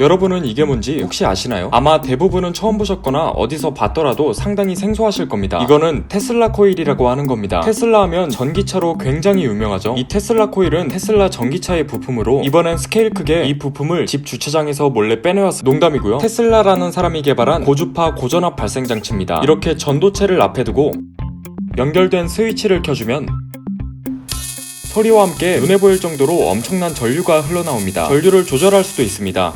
여러분은 이게 뭔지 혹시 아시나요? 아마 대부분은 처음 보셨거나 어디서 봤더라도 상당히 생소하실 겁니다. 이거는 테슬라 코일이라고 하는 겁니다. 테슬라 하면 전기차로 굉장히 유명하죠. 이 테슬라 코일은 테슬라 전기차의 부품으로 이번엔 스케일 크게 이 부품을 집 주차장에서 몰래 빼내왔어. 농담이고요. 테슬라라는 사람이 개발한 고주파 고전압 발생 장치입니다. 이렇게 전도체를 앞에 두고 연결된 스위치를 켜주면 소리와 함께 눈에 보일 정도로 엄청난 전류가 흘러나옵니다. 전류를 조절할 수도 있습니다.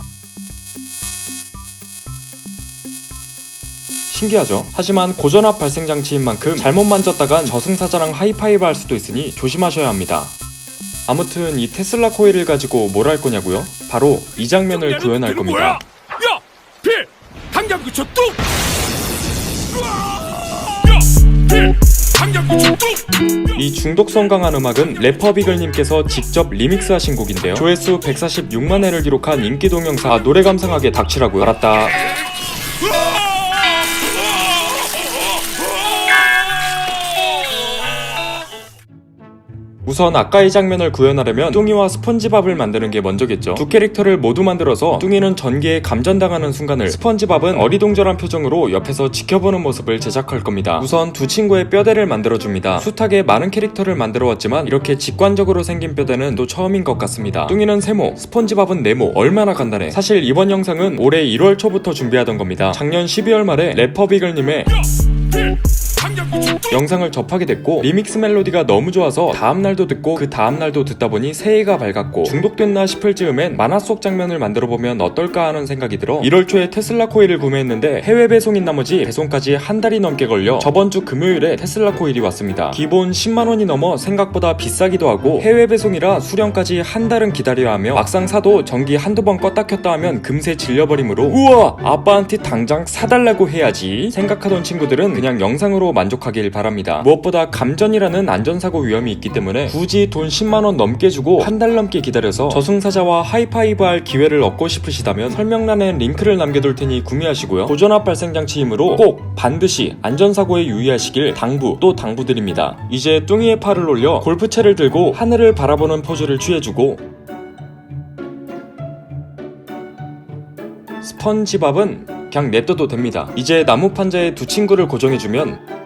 신기하죠? 하지만 고전압 발생 장치인 만큼 잘못 만졌다간 저승사자랑 하이파이브 할 수도 있으니 조심하셔야 합니다. 아무튼 이 테슬라 코일을 가지고 뭘 할 거냐고요? 바로 이 장면을 구현할 겁니다. 야, 필, 당장 그쳐 뚝. 야, 필, 당장 그쳐 뚝. 이 중독성 강한 음악은 래퍼 비글님께서 직접 리믹스하신 곡인데요. 조회수 146만 회를 기록한 인기 동영상. 아, 노래 감상하게 닥치라고요. 알았다. 우선 아까 이 장면을 구현하려면 뚱이와 스펀지밥을 만드는 게 먼저겠죠. 두 캐릭터를 모두 만들어서 뚱이는 전기에 감전당하는 순간을 스펀지밥은 어리동절한 표정으로 옆에서 지켜보는 모습을 제작할 겁니다. 우선 두 친구의 뼈대를 만들어줍니다. 숱하게 많은 캐릭터를 만들어왔지만 이렇게 직관적으로 생긴 뼈대는 또 처음인 것 같습니다. 뚱이는 세모, 스펀지밥은 네모. 얼마나 간단해. 사실 이번 영상은 올해 1월 초부터 준비하던 겁니다. 작년 12월 말에 래퍼 비글님의 당장 그쳐 뚝. 영상을 접하게 됐고 리믹스 멜로디가 너무 좋아서 다음날도 듣고 그 다음날도 듣다 보니 새해가 밝았고 중독됐나 싶을 즈음엔 만화 속 장면을 만들어 보면 어떨까 하는 생각이 들어 1월 초에 테슬라 코일을 구매했는데 해외 배송인 나머지 배송까지 한 달이 넘게 걸려 저번 주 금요일에 테슬라 코일이 왔습니다. 기본 10만 원이 넘어 생각보다 비싸기도 하고 해외 배송이라 수령까지 한 달은 기다려야 하며 막상 사도 전기 한두 번 껐다 켰다 하면 금세 질려버리므로 우와 아빠한테 당장 사달라고 해야지 생각하던 친구들은 그냥 영상으로 만족하길 바랍니다. 무엇보다 감전이라는 안전사고 위험이 있기 때문에 굳이 돈 10만원 넘게 주고 한 달 넘게 기다려서 저승사자와 하이파이브 할 기회를 얻고 싶으시다면 설명란에 링크를 남겨둘 테니 구매하시고요. 고전압 발생 장치이므로 꼭 반드시 안전사고에 유의하시길 당부 또 당부드립니다. 이제 뚱이의 팔을 올려 골프채를 들고 하늘을 바라보는 포즈를 취해주고 스펀지밥은 그냥 냅둬도 됩니다. 이제 나무 판자에 두 친구를 고정해주면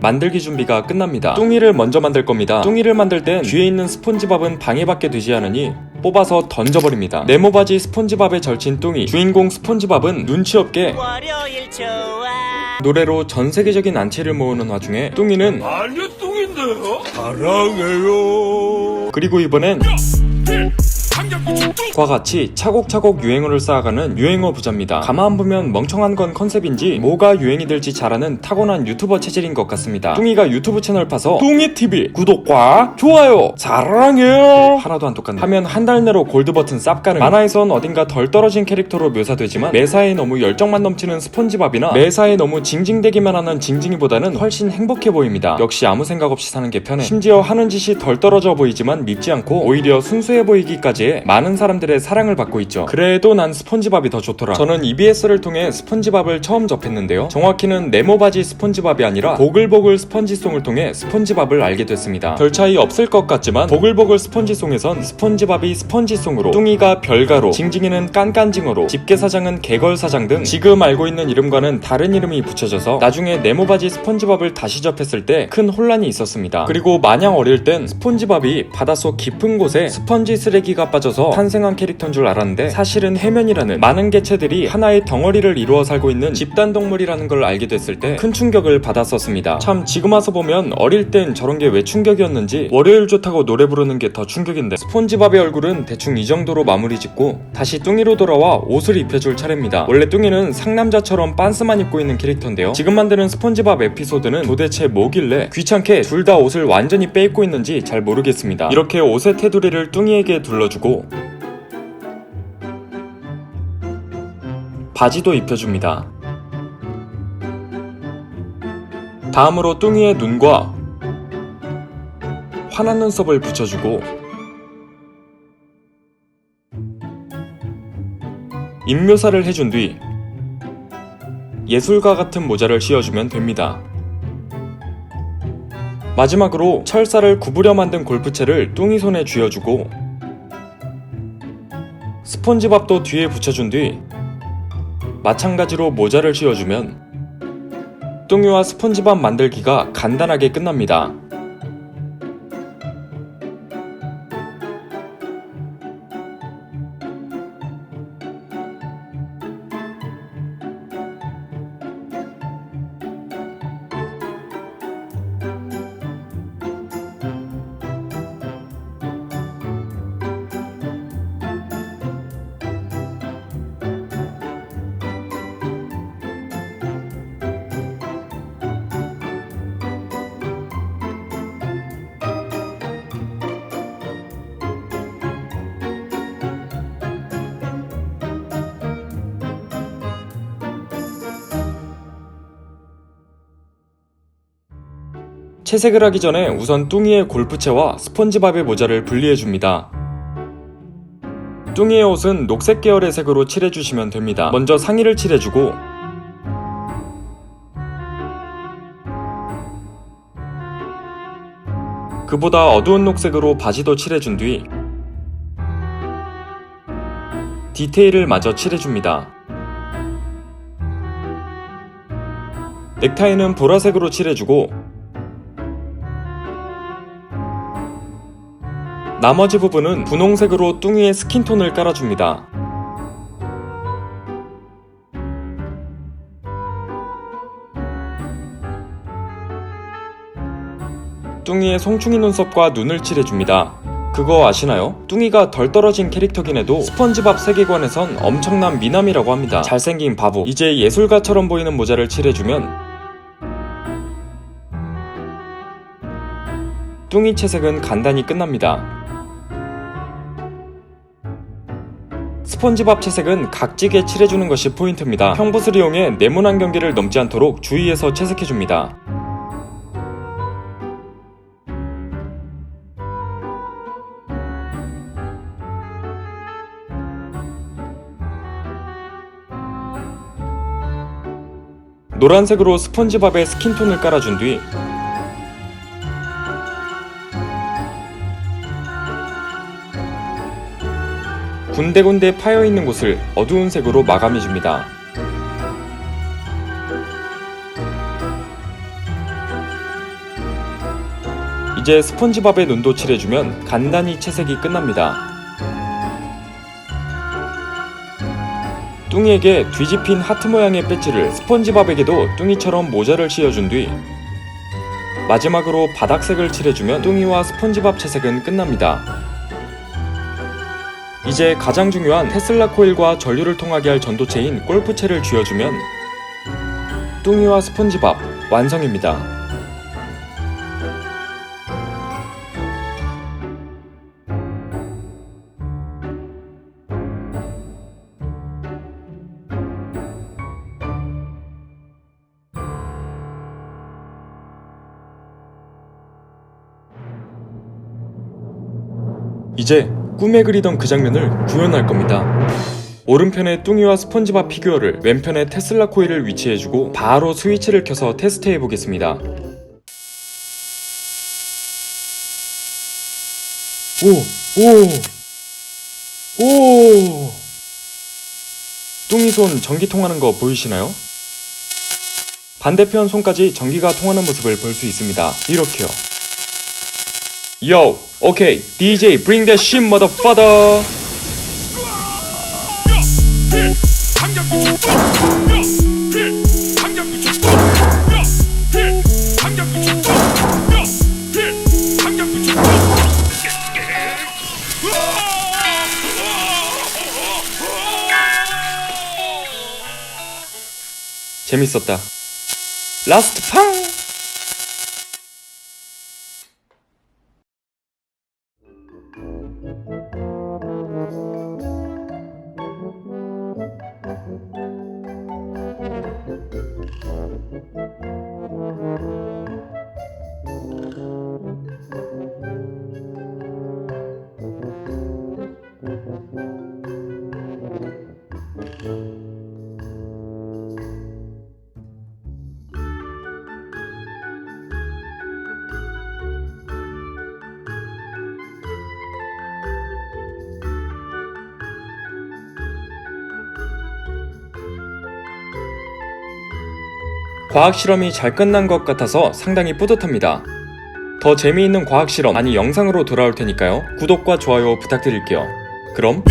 만들기 준비가 끝납니다. 뚱이를 먼저 만들 겁니다. 뚱이를 만들 땐 뒤에 있는 스폰지밥은 방해받게 되지 않으니 뽑아서 던져버립니다. 네모바지 스폰지밥에 절친 뚱이 주인공 스폰지밥은 눈치 없게 노래로 전 세계적인 안티를 모으는 와중에 뚱이는 알려뚱인데요. 사랑해요. 그리고 이번엔. 과 같이 차곡차곡 유행어를 쌓아가는 유행어 부자입니다. 가만 보면 멍청한 건 컨셉인지 뭐가 유행이 될지 잘하는 타고난 유튜버 체질인 것 같습니다. 뚱이가 유튜브 채널 파서 뚱이TV 구독과 좋아요 사랑해요 하나도 안 똑같네 하면 한 달 내로 골드 버튼 쌉 가능 만화에선 어딘가 덜 떨어진 캐릭터로 묘사되지만 매사에 너무 열정만 넘치는 스폰지밥이나 매사에 너무 징징대기만 하는 징징이보다는 훨씬 행복해 보입니다. 역시 아무 생각 없이 사는 게 편해. 심지어 하는 짓이 덜 떨어져 보이지만 밉지 않고 오히려 순수해 보이기까지 해 많은 사람들 의 사랑을 받고 있죠. 그래도 난 스폰지밥이 더 좋더라. 저는 EBS를 통해 스폰지밥을 처음 접했는데요. 정확히는 네모바지 스폰지밥이 아니라 보글보글 스펀지송을 통해 스폰지밥을 알게 됐습니다. 별 차이 없을 것 같지만 보글보글 스펀지송에선 스폰지밥이 스펀지송으로 뚱이가 별가로 징징이는 깐깐징어로 집게사장은 개걸사장 등 지금 알고 있는 이름과는 다른 이름이 붙여져서 나중에 네모바지 스폰지밥을 다시 접했을 때 큰 혼란이 있었습니다. 그리고 마냥 어릴 땐 스폰지밥이 바닷속 깊은 곳에 스펀지 쓰레기가 빠져서 탄생한 캐릭터인 줄 알았는데 사실은 해면이라는 많은 개체들이 하나의 덩어리를 이루어 살고 있는 집단 동물이라는 걸 알게 됐을 때 큰 충격을 받았었습니다. 참 지금 와서 보면 어릴 땐 저런 게 왜 충격이었는지 월요일 좋다고 노래 부르는 게 더 충격인데 스폰지밥의 얼굴은 대충 이 정도로 마무리 짓고 다시 뚱이로 돌아와 옷을 입혀줄 차례입니다. 원래 뚱이는 상남자처럼 빤스만 입고 있는 캐릭터인데요. 지금 만드는 스폰지밥 에피소드는 도대체 뭐길래 귀찮게 둘 다 옷을 완전히 빼입고 있는지 잘 모르겠습니다. 이렇게 옷의 테두리를 뚱이에게 둘러주고 바지도 입혀줍니다. 다음으로 뚱이의 눈과 환한 눈썹을 붙여주고 입묘사를 해준 뒤 예술가 같은 모자를 씌워주면 됩니다. 마지막으로 철사를 구부려 만든 골프채를 뚱이 손에 쥐어주고 스폰지밥도 뒤에 붙여준 뒤 마찬가지로 모자를 씌워주면 뚱이와 스폰지밥 만들기가 간단하게 끝납니다. 채색을 하기 전에 우선 뚱이의 골프채와 스폰지밥의 모자를 분리해줍니다. 뚱이의 옷은 녹색 계열의 색으로 칠해주시면 됩니다. 먼저 상의를 칠해주고 그보다 어두운 녹색으로 바지도 칠해준 뒤 디테일을 마저 칠해줍니다. 넥타이는 보라색으로 칠해주고 나머지 부분은 분홍색으로 뚱이의 스킨톤을 깔아줍니다. 뚱이의 송충이 눈썹과 눈을 칠해줍니다. 그거 아시나요? 뚱이가 덜 떨어진 캐릭터긴 해도 스펀지밥 세계관에선 엄청난 미남이라고 합니다. 잘생긴 바보. 이제 예술가처럼 보이는 모자를 칠해주면 뚱이 채색은 간단히 끝납니다. 스폰지밥 채색은 각지게 칠해주는 것이 포인트입니다. 형붓을 이용해 네모난 경계를 넘지 않도록 주의해서 채색해줍니다. 노란색으로 스폰지밥에 스킨톤을 깔아준 뒤 군데군데 파여있는 곳을 어두운 색으로 마감해줍니다. 이제 스폰지밥에 눈도 칠해주면 간단히 채색이 끝납니다. 뚱이에게 뒤집힌 하트 모양의 배지를 스폰지밥에게도 뚱이처럼 모자를 씌워준 뒤 마지막으로 바닥색을 칠해주면 뚱이와 스폰지밥 채색은 끝납니다. 이제 가장 중요한 테슬라 코일과 전류를 통하게 할 전도체인 골프채를 쥐어주면 뚱이와 스폰지밥 완성입니다. 이제 꿈에 그리던 그 장면을 구현할 겁니다. 오른편에 뚱이와 스펀지밥 피규어를 왼편에 테슬라 코일을 위치해주고 바로 스위치를 켜서 테스트해 보겠습니다. 오, 오, 오. 뚱이 손 전기 통하는 거 보이시나요? 반대편 손까지 전기가 통하는 모습을 볼 수 있습니다. 이렇게요. Okay, DJ, bring that shit, motherfucker. 재밌었다. 라스트 팡! 과학 실험이 잘 끝난 것 같아서 상당히 뿌듯합니다. 더 재미있는 과학 실험 많이 영상으로 돌아올 테니까요. 구독과 좋아요 부탁드릴게요. 그럼